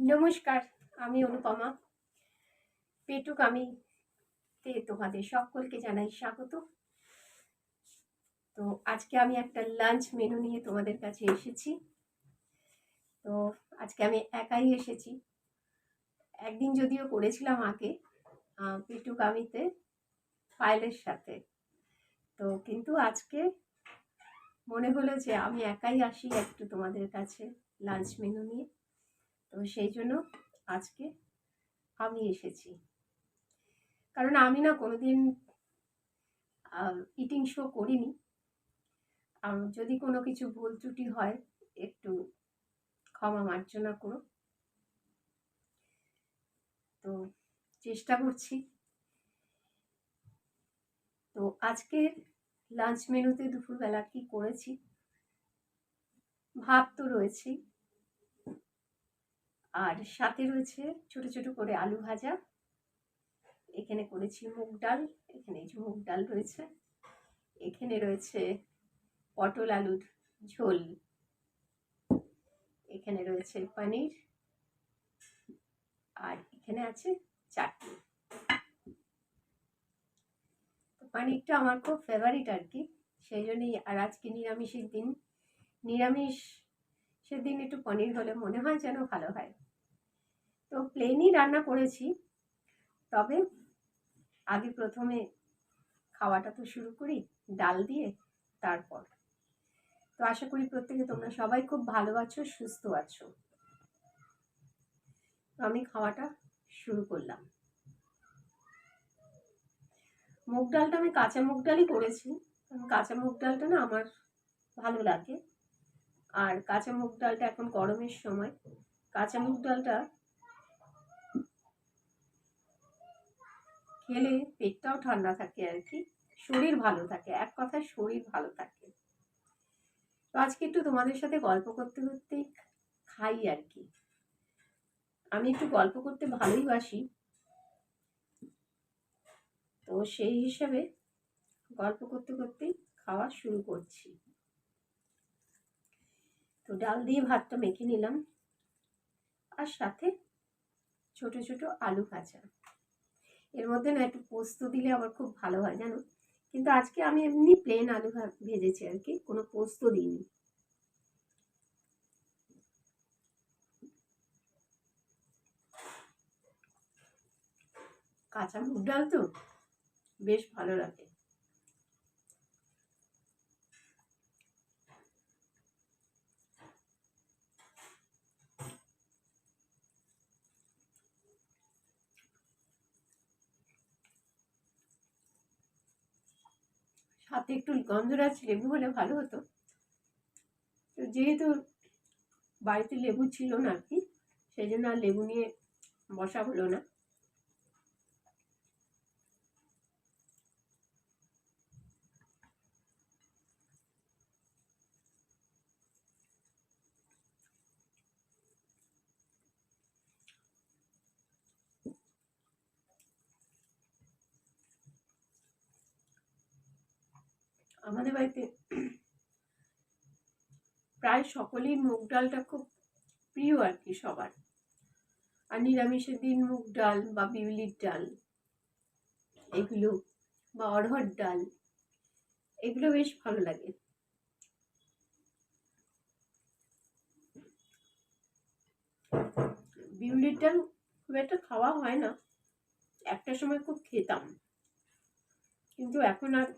নমস্কার, আমি অনুপমা। পেটুক, আমি তে তোমাদের সকলকে জানাই স্বাগত। তো আজকে আমি একটা লাঞ্চ মেনু নিয়ে তোমাদের কাছে এসেছি। তো আজকে আমি একাই এসেছি। একদিন যদিও করেছিলাম আগে পেটুক আমিতে পায়েলের সাথে। তো কিন্তু আজকে মনে হলো যে আমি একাই আসি একটু তোমাদের কাছে লাঞ্চ মেনু নিয়ে। তো সেই জন্য আজকে আমি এসেছি। কারণ আমি না কোনোদিন ইটিং শো করিনি। যদি কোনো কিছু ভুল ত্রুটি হয়, একটু ক্ষমা মার্জনা করো। তো চেষ্টা করছি। তো আজকের লাঞ্চ মেনুতে দুপুরবেলা কি করেছি? ভাব তো রয়েছেই। আর সাথে রয়েছে ছোট ছোট করে আলু ভাজা। এখানে করেছি মুগ ডাল, এখানে এই যে মুগ ডাল রয়েছে। এখানে রয়েছে পটল আলুর ঝোল। এখানে রয়েছে পনির। আর এখানে আছে চাটনি। পনিরটা আমার খুব ফেভারিট আর কি। সেই জন্যই আর আজকে নিরামিষের দিন, নিরামিষ সেদিন একটু পনির হলে মনে হয় যেন ভালো হয়। তো প্লেনই রান্না করেছি। তবে আগে প্রথমে খাওয়াটা তো শুরু করি, ডাল দিয়ে তারপর। তো আশা করি প্রত্যেকে তোমরা সবাই খুব ভালো আছো, সুস্থ আছো। তো আমি খাওয়াটা শুরু করলাম। মুগ ডালটা আমি কাঁচা মুগ ডালই করেছি। কাঁচা মুগ ডালটা না আমার ভালো লাগে। আর কাঁচা মুগ ডালটা এখন গরমের সময়। কাঁচা মুগ ডালটা খেলে পেটটাও ঠান্ডা থাকে আর কি, শরীর ভালো থাকে, এক কথায় শরীর ভালো থাকে। তো আজকে একটু তোমাদের সাথে গল্প করতে করতে খাই আর কি। আমি একটু গল্প করতে ভালোই বাসি। তো সেই হিসাবে গল্প করতে করতেই খাওয়া শুরু করছি। তো ডাল দিয়ে ভাতটা মেখে নিলাম। আর সাথে ছোট ছোট আলু ভাজা। এর মধ্যে না একটু পোস্ত দিলে আমার খুব ভালো হয় জানো? কিন্তু আজকে আমি এমনি প্লেন আলু ভেজেছি আর কি, কোনো পোস্ত দিইনি। কাঁচা মুগ ডাল তো? বেশ ভালো লাগে। সাথে একটু গন্ধরাজ লেবু হলে ভালো হতো। তো যেহেতু বাড়িতে লেবু ছিল না আর কি, সেই জন্য আর লেবু নিয়ে বসা হলো না। আমাদের বাড়িতে প্রায় সকলেই মুগ ডালটা খুব প্রিয় আর কি সবার। আর নিরামিষের দিন মুগ ডাল বা বিউলির ডাল, এগুলো বা অড়হর ডাল, এগুলো বেশ ভালো লাগে। বিউলির ডাল খুব একটা খাওয়া হয় না, একটা সময় খুব খেতাম। কিন্তু এখন আর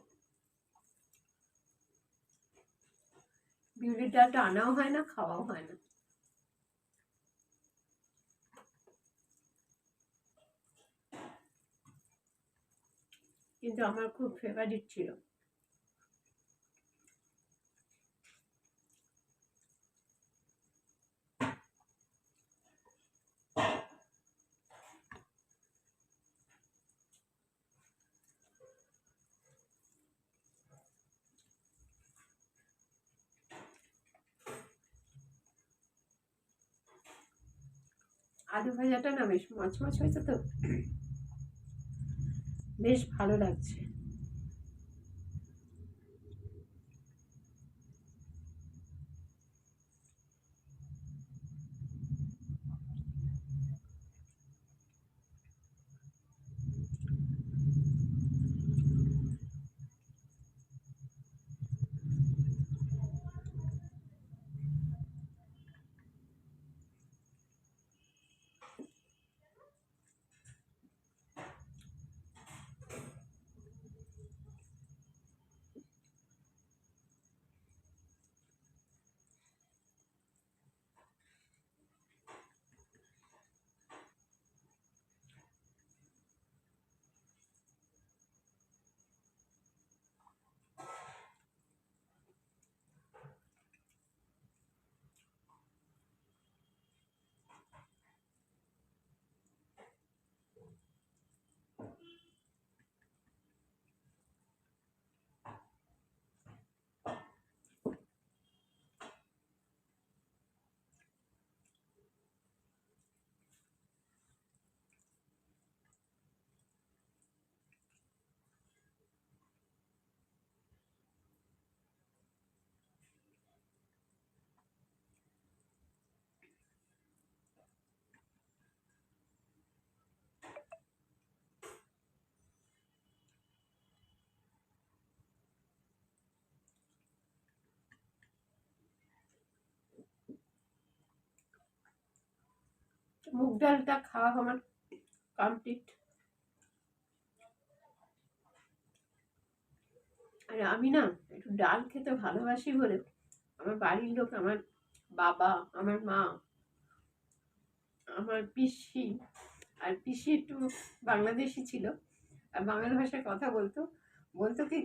বিউলির ডালটা আনাও হয় না খাওয়াও হয় না। কিন্তু আমার খুব ফেভারিট ছিল। আলু ভাজাটা না বেশ মাছ মাছ হয়েছে তো। বেশ ভালো লাগছে। মুগ ডালটা খাওয়া আমার কমপ্লিট আর আমি না একটু ডাল খেতে ভালোবাসি বলে আমার বাড়ির লোক, আমার বাবা, আমার মা, আমার পিসি, আর পিসি একটু বাংলাদেশি ছিল, আর বাংলা ভাষায় কথা বলতো। বলতো কি,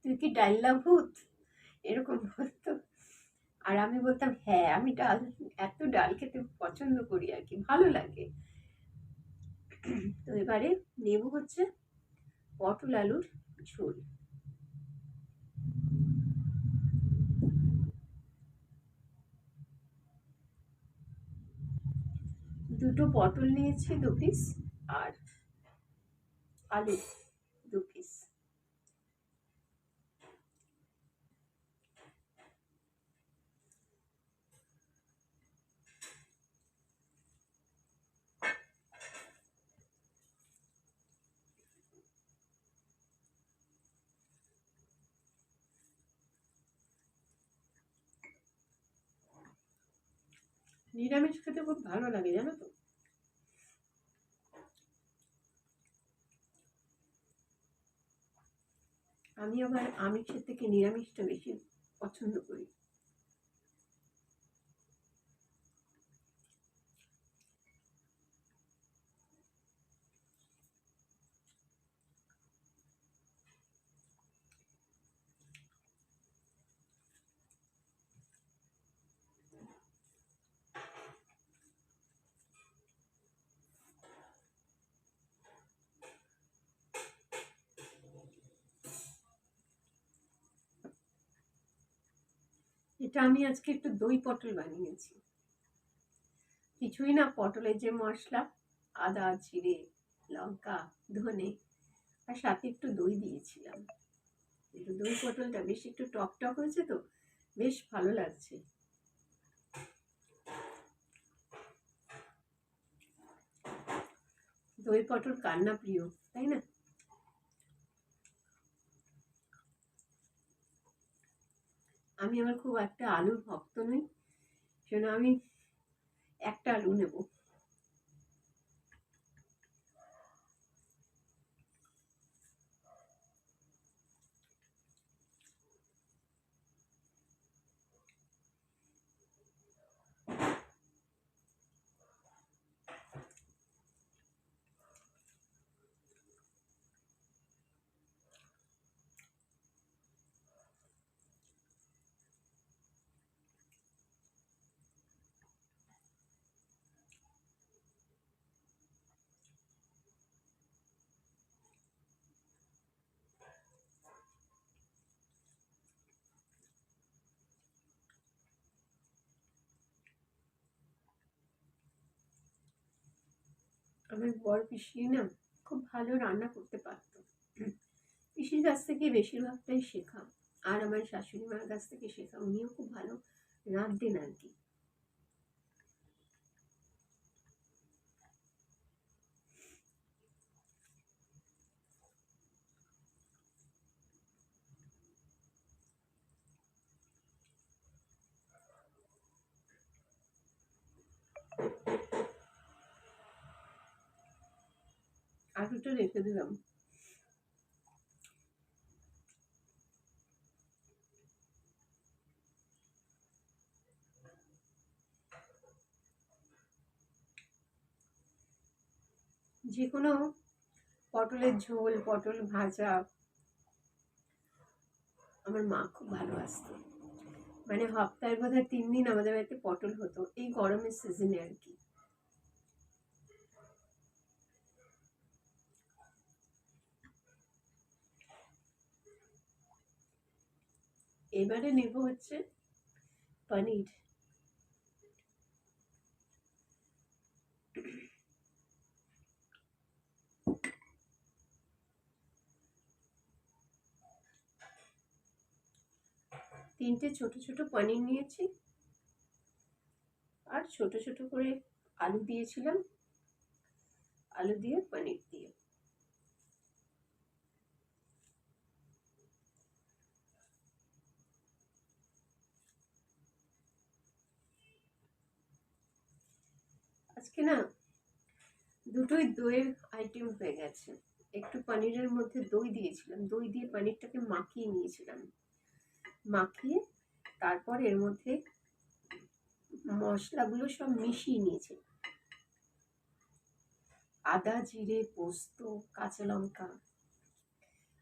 তুই কি ডাল্লা ভূত এরকম বলতো। আর আমি বলতাম হ্যাঁ আমি ডাল, এত ডাল খেতে পছন্দ করি আর কি, ভালো লাগে। তো এবারে নেব হচ্ছে পটল আলুর ঝোল। দুটো পটল নিয়েছি দু পিস আর আলু দু পিস নিরামিষ খেতে খুব ভালো লাগে, জানো তো? আমি আবার আমিষের থেকে নিরামিষটা বেশি পছন্দ করি। এটা আমি আজকে একটু দই পটল বানিয়েছি। কিছুই না, পটলের যে মশলা, আদা, জিরে, লঙ্কা, ধনে, আর সাথে একটু দই দিয়েছিলাম। একটু দই পটলটা বেশ একটু টক টক হয়েছে তো, বেশ ভালো লাগছে। দই পটল কান্না প্রিয়, তাই না? আমি আবার খুব একটা আলুর ভক্ত নই সেজন্য আমি একটা আলু নেব। আমার বর পিসি না খুব ভালো রান্না করতে পারত। পিসির কাছ থেকে বেশিরভাগটাই শেখা। আর আমার শাশুড়ি মার কাছ থেকে শেখা। উনিও খুব ভালো রাঁধতেন আর কি। আলুটা রেখে দিলাম। যে কোনো পটলের ঝোল, পটল ভাজা, আমার মা খুব ভালোবাসত মানে সপ্তাহে বোধ তিন দিন আমাদের বাড়িতে পটল হতো, এই গরমের সিজনে আর কি। এবারে নেব হচ্ছে পনির। তিনটে ছোট ছোট পনির নিয়েছি। আর ছোট ছোট করে আলু দিয়েছিলাম। আলু দিয়ে পনির দিয়ে। আজকে না দুটোই দইয়ের আইটেম হয়ে গেছে। একটু পনিরের মধ্যে দই দিয়েছিলাম। দই দিয়ে পনিরটাকে মাখিয়ে নিয়েছিলাম। মাখিয়ে তারপর এর মধ্যে মশলাগুলো সব মিশিয়ে নিয়েছি আদা, জিরে, পোস্ত, কাঁচা লঙ্কা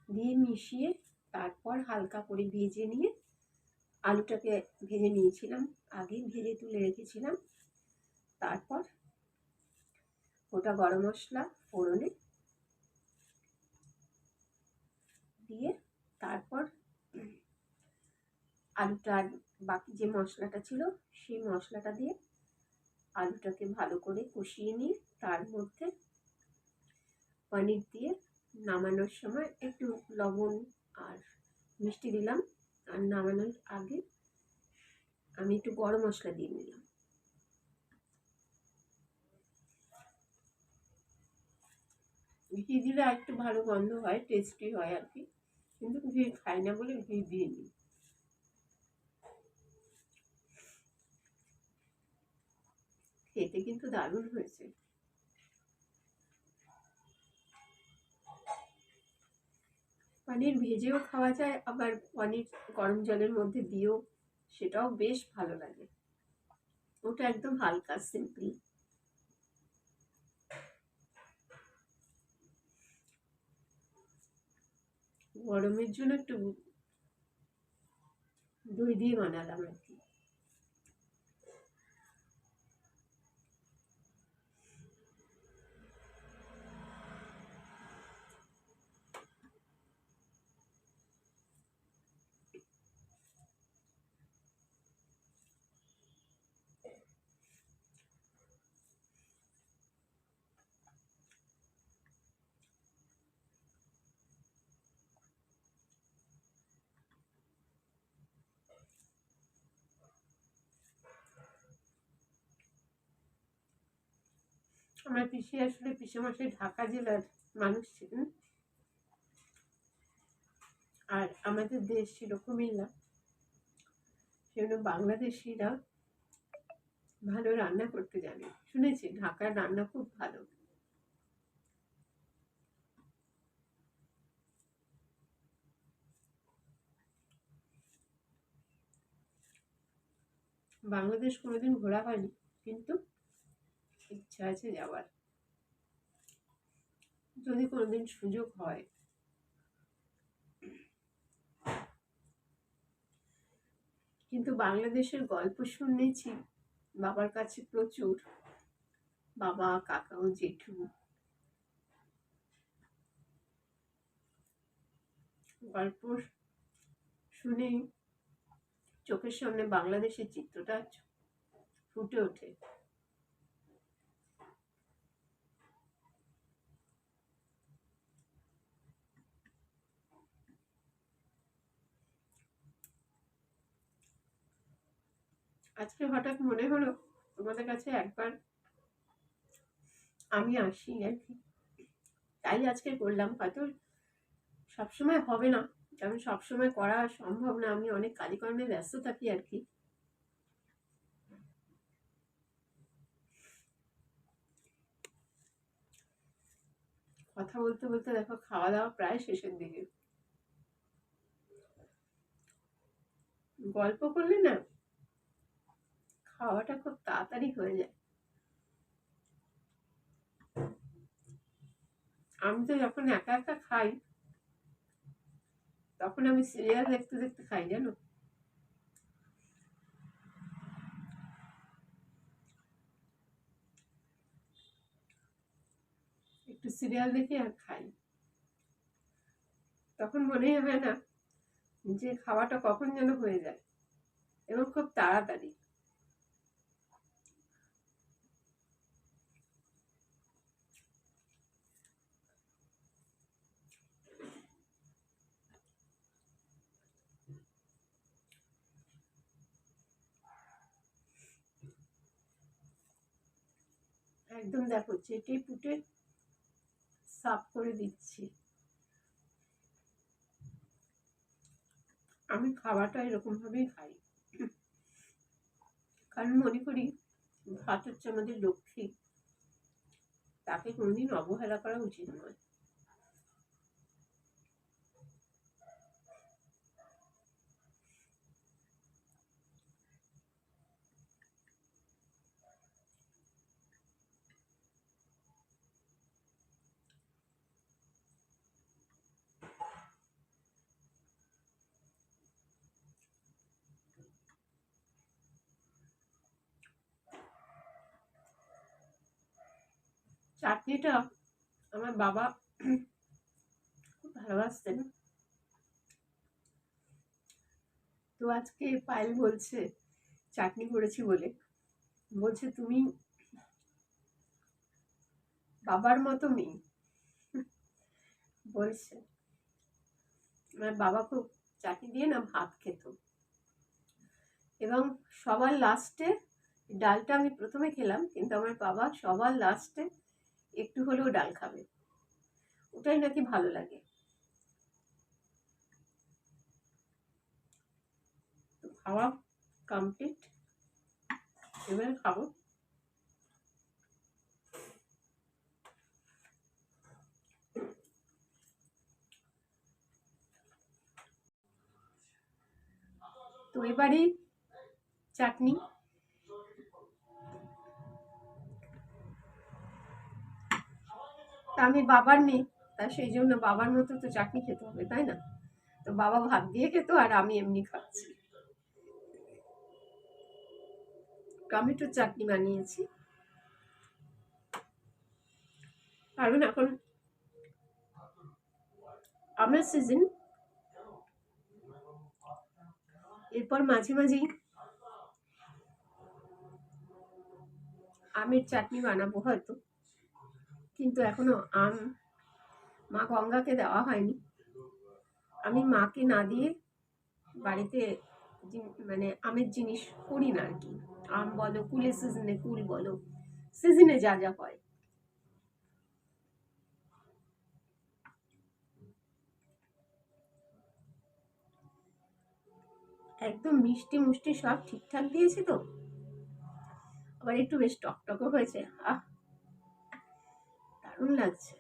দিয়ে মিশিয়ে তারপর হালকা করে ভেজে নিয়ে আলুটাকে ভেজে নিয়েছিলাম। আগে ভেজে তুলে রেখেছিলাম। তারপর ওটা গরম মশলা, ফোড়নে দিয়ে তারপর আলুটা বাকি যে মশলাটা ছিল, সেই মশলাটা দিয়ে আলুটাকে ভালো করে কষিয়ে নিয়ে তার মধ্যে পনির দিয়ে নামানোর সময় একটু লবণ আর মিষ্টি দিলাম। আর নামানোর আগে আমি একটু গরম মশলা দিয়ে নিলাম। ঘি দিলে একটু ভালো গন্ধ হয় টেস্টি হয় আর কি। কিন্তু ঘি খাই না বলে ঘি দিয়ে নিই খেতে কিন্তু দারুণ হয়েছে। পনির ভেজেও খাওয়া যায়, আবার পনির গরম জলের মধ্যে দিয়েও, সেটাও বেশ ভালো লাগে। ওটা একদম হালকা সিম্পল গরমের জন্য একটু দই দিয়ে বানালাম আর কি আমার পিসি আসলে পিসে মাসে ঢাকা জেলার মানুষ ছিলেন। আর আমাদের দেশ ছিল কুমিল্লা সেজন্য বাংলাদেশিরা ভালো রান্না করতে জানে। শুনেছি ঢাকার রান্না খুব ভালো। বাংলাদেশ কোনোদিন ঘোরা হয়নি, কিন্তু ইচ্ছা আছে যাওয়ার। যদি কোনোদিন সুযোগ হয়। কিন্তু বাংলাদেশের গল্প শুনেছি, বাবার কাছে প্রচুর। বাবা, কাকা ও জেঠু। গল্প শুনে চোখের সামনে বাংলাদেশের চিত্রটা ফুটে ওঠে। আজকে হঠাৎ মনে হলো তোমাদের কাছে একবার আমি আসি আর কি। তাই আজকে করলাম। হয়তো সবসময় হবে না। কারণ সবসময় করা সম্ভব না। আমি অনেক কাজকর্মে ব্যস্ত থাকি আর কি। কথা বলতে বলতে দেখো খাওয়া দাওয়া প্রায় শেষের দিকে। গল্প করলে না খাওয়াটা খুব তাড়াতাড়ি হয়ে যায়। আমি তো যখন একা একা খাই, তখন আমি সিরিয়াল দেখতে দেখতে খাই, জানো? একটু সিরিয়াল দেখে আর খাই। তখন মনেই হয় না যে খাওয়াটা কখন যেন হয়ে যায়, এবং খুব তাড়াতাড়ি। একদম দেখো চেটে পুটে সাফ করে দিচ্ছি। আমি খাওয়াটা এরকম ভাবেই খাই। কারণ মনে করি ভাত হচ্ছে আমাদের লক্ষ্মী। তাকে কোনোদিন অবহেলা করা উচিত নয়। চাটনিটা আমার বাবা খুব ভালোবাসতেন। তো আজকে পায়েল বলছে, চাটনি করেছি বলে। বলছে, তুমি বাবার মতো মেয়ে। বলছে, আমার বাবা খুব চাটনি দিয়ে না ভাত খেত। এবং সবার লাস্টে ডালটা আমি প্রথমে খেলাম, কিন্তু আমার বাবা সবার লাস্টে একটু হলেও ডাল খাবে। ওটাই নাকি ভালো লাগে। খাওয়া কমপ্লিট এবার খাব। তো এবারে চাটনি। তা আমি বাবার মেয়ে, তা সেই জন্য বাবার মতো তো চাটনি খেতে হবে, তাই না? তো বাবা ভাত দিয়ে খেত আর আমি এমনি খাচ্ছি। টমেটোর চাটনি বানিয়েছি। কারণ এখন আমের সিজন এরপর মাঝে মাঝেই আমের চাটনি বানাবো হয়তো। কিন্তু এখনও আম মা গঙ্গাকে দেওয়া হয়নি। আমি মাকে না দিয়ে বাড়িতে মানে আমের জিনিস করি না আর কি আম বলো কুলের সিজনে কুল বলো সিজনে যা যা হয়। একদম মিষ্টি মুষ্টি সব ঠিকঠাক দিয়েছি তো? আবার একটু বেশ টকটকও হয়েছে। আহ! দারুণ লাগছে।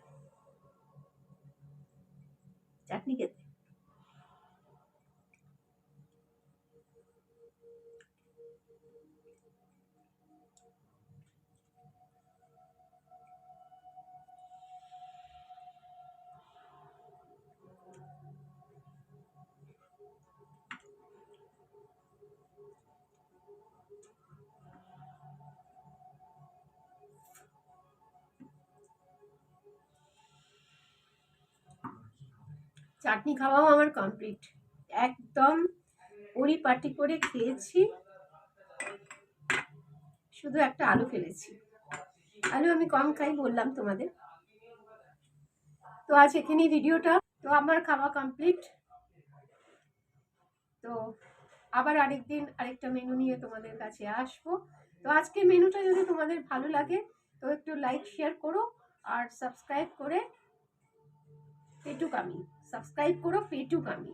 চাটনি খেতে। চাটনি খাওয়াও আমার কমপ্লিট একদম পরিপাটি করে খেয়েছি। শুধু একটা আলু ফেলেছি। আলু আমি কম খাই বললাম তোমাদের। তো আজ এখানেই ভিডিওটা। তো আমার খাওয়া কমপ্লিট তো আবার আরেকদিন আরেকটা মেনু নিয়ে তোমাদের কাছে আসব। তো আজকে মেনুটা যদি তোমাদের ভালো লাগে, তো একটু লাইক শেয়ার করো। আর সাবস্ক্রাইব করে পেটুক আমি। সাবস্ক্রাইব করো পেটুক আমি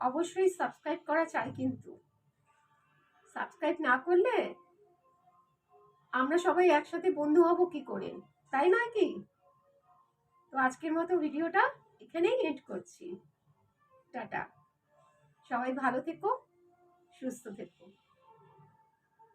অবশ্যই সাবস্ক্রাইব করা চাই কিন্তু। সাবস্ক্রাইব না করলে আমরা সবাই একসাথে বন্ধু হব কি করে? তাই নয় কি? তো আজকের মতো ভিডিওটা এখানেই এড করছি। টাটা। সবাই ভালো থেকো, সুস্থ থেকো।